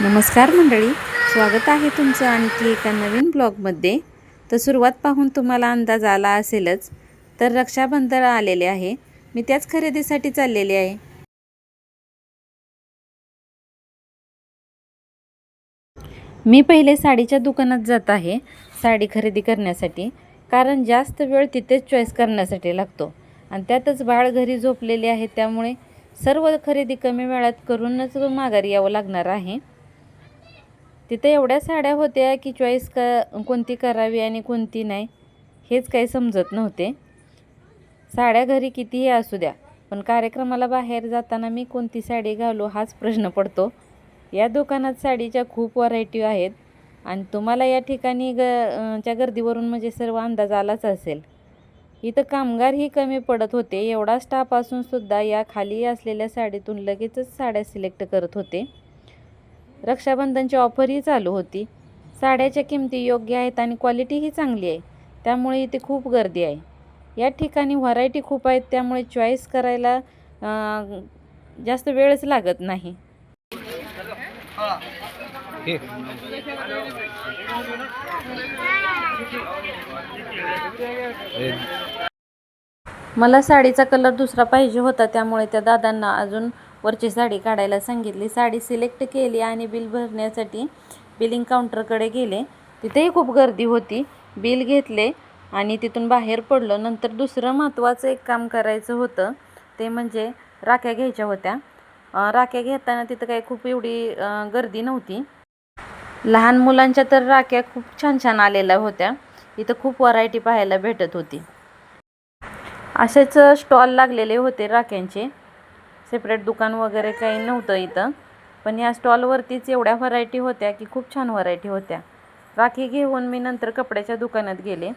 नमस्कार मंडळी स्वागत आहे तुमचं आणखी एका नवीन ब्लॉगमध्ये. तर सुरुवात पाहून तुम्हाला अंदाज आला असेलच तर रक्षाबंधन आलेले आहे. मी त्याच खरेदीसाठी चाललेले आहे. मी पहिले साडीच्या दुकानात जात आहे साडी खरेदी करण्यासाठी. कारण जास्त वेळ तिथेच चॉईस करण्यासाठी लागतो. आणि त्यातच बाळ घरी झोपलेले आहे त्यामुळे सर्व खरेदी कमी वेळात करूनच माघारी यावं लागणार आहे. तिथं एवढ्या साड्या होत्या की चॉईस क कोणती करावी आणि कोणती नाही हेच काही समजत नव्हते. साड्या घरी कितीही असू द्या पण कार्यक्रमाला बाहेर जाताना मी कोणती साडी घालू हाच प्रश्न पडतो. या दुकानात साडीच्या खूप व्हरायटी आहेत आणि तुम्हाला या ठिकाणी ग च्या गर्दीवरून म्हणजे सर्व अंदाज आलाच असेल. इथं कामगारही कमी पडत होते. एवढा स्टाफ असून सुद्धा या खाली असलेल्या साडीतून लगेचच साड्या सिलेक्ट करत होते. रक्षाबंधनची ऑफरही चालू होती. साड्याच्या किमती योग्य आहेत आणि क्वालिटीही चांगली आहे. त्यामुळे इथे खूप गर्दी आहे. या ठिकाणी व्हरायटी खूप आहेत त्यामुळे चॉईस करायला जास्त वेळच लागत नाही. मला साडीचा कलर दुसरा पाहिजे होता त्यामुळे त्या दादांना अजून वरची साडी काढायला सांगितली. साडी सिलेक्ट केली आणि बिल भरण्यासाठी बिलिंग काउंटरकडे गेले. तिथेही खूप गर्दी होती. बिल घेतले आणि तिथून बाहेर पडलो. नंतर दुसरं महत्त्वाचं एक काम करायचं होतं ते म्हणजे राख्या घ्यायच्या होत्या. राख्या घेताना तिथं काही खूप एवढी गर्दी नव्हती. लहान मुलांच्या तर राख्या खूप छान छान आलेल्या होत्या. इथं खूप व्हरायटी पाहायला भेटत होती. असेच स्टॉल लागलेले होते राख्यांचे. सेपरेट दुकान वगैरे काही नव्हतं इथं. पण या स्टॉलवरतीच एवढ्या व्हरायटी होत्या की खूप छान व्हरायटी होत्या. राखी घेऊन मी नंतर कपड्याच्या दुकानात गेले.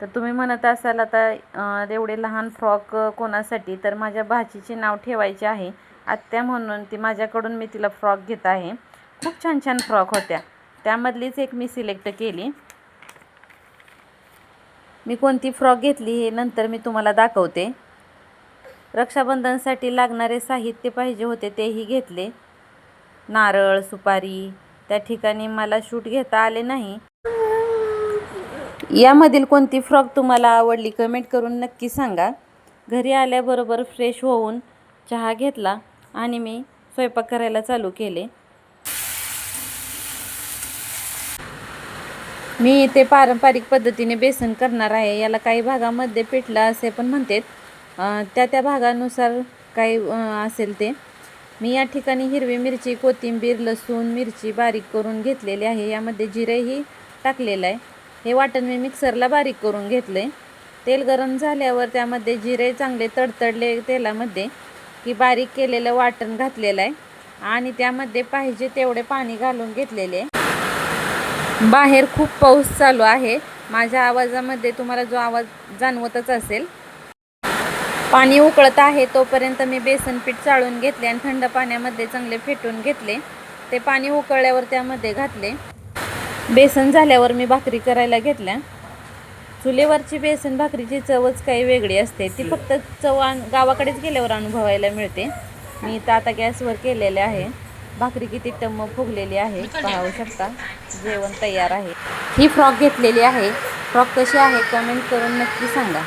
तर तुम्ही म्हणत असाल आता एवढे लहान फ्रॉक कोणासाठी? तर माझ्या भाचीचे नाव ठेवायचे आहे. आत्या म्हणून ती माझ्याकडून मी तिला फ्रॉक घेत आहे. खूप छान छान फ्रॉक होत्या. त्यामधलीच एक मी सिलेक्ट केली. मी कोणती फ्रॉक घेतली हे नंतर मी तुम्हाला दाखवते. रक्षाबंधनसाठी लागणारे साहित्य पाहिजे होते तेही घेतले. नारळ सुपारी त्या ठिकाणी मला शूट घेता आले नाही. यामधील कोणती फ्रॉक तुम्हाला आवडली कमेंट करून नक्की सांगा. घरी आल्याबरोबर फ्रेश होऊन चहा घेतला आणि मी स्वयंपाक करायला चालू केले. मी इथे पारंपरिक पद्धतीने बेसन करणार आहे. याला काही भागामध्ये पिठलं असे पण म्हणतात. त्या त्या भागानुसार काही असेल ते. मी या ठिकाणी हिरवी मिरची कोथिंबीर लसूण मिरची बारीक करून घेतलेली आहे. यामध्ये जिरेही टाकलेलं आहे. हे वाटण मी मिक्सरला बारीक करून घेतलं आहे तेल गरम झाल्यावर त्यामध्ये जिरे चांगले तडतडले तेलामध्ये की बारीक केलेलं वाटण घातलेलं आहे. आणि त्यामध्ये पाहिजे तेवढे पाणी घालून घेतलेले आहे. बाहेर खूप पाऊस चालू आहे. माझ्या आवाजामध्ये तुम्हाला जो आवाज जाणवतच असेल. पाणी उकळत आहे तोपर्यंत मी बेसन पीठ चाळून घेतले आणि थंड पाण्यामध्ये चांगले फेटून घेतले. ते पाणी उकळल्यावर त्यामध्ये घातले. बेसन झाल्यावर मी भाकरी करायला घेतल्या. चुलीवरची बेसन भाकरीची चवच काही वेगळी असते. ती फक्त चव आण- गावाकडेच गेल्यावर अनुभवायला मिळते. मी तर आता गॅसवर केलेले आहे. भाकरी किती टम्म फुगलेली आहे पाहू शकता. जेवण तयार आहे. ही फ्रॉक घेतलेली आहे. फ्रॉक कशी आहे? कमेंट करून नक्की सांगा.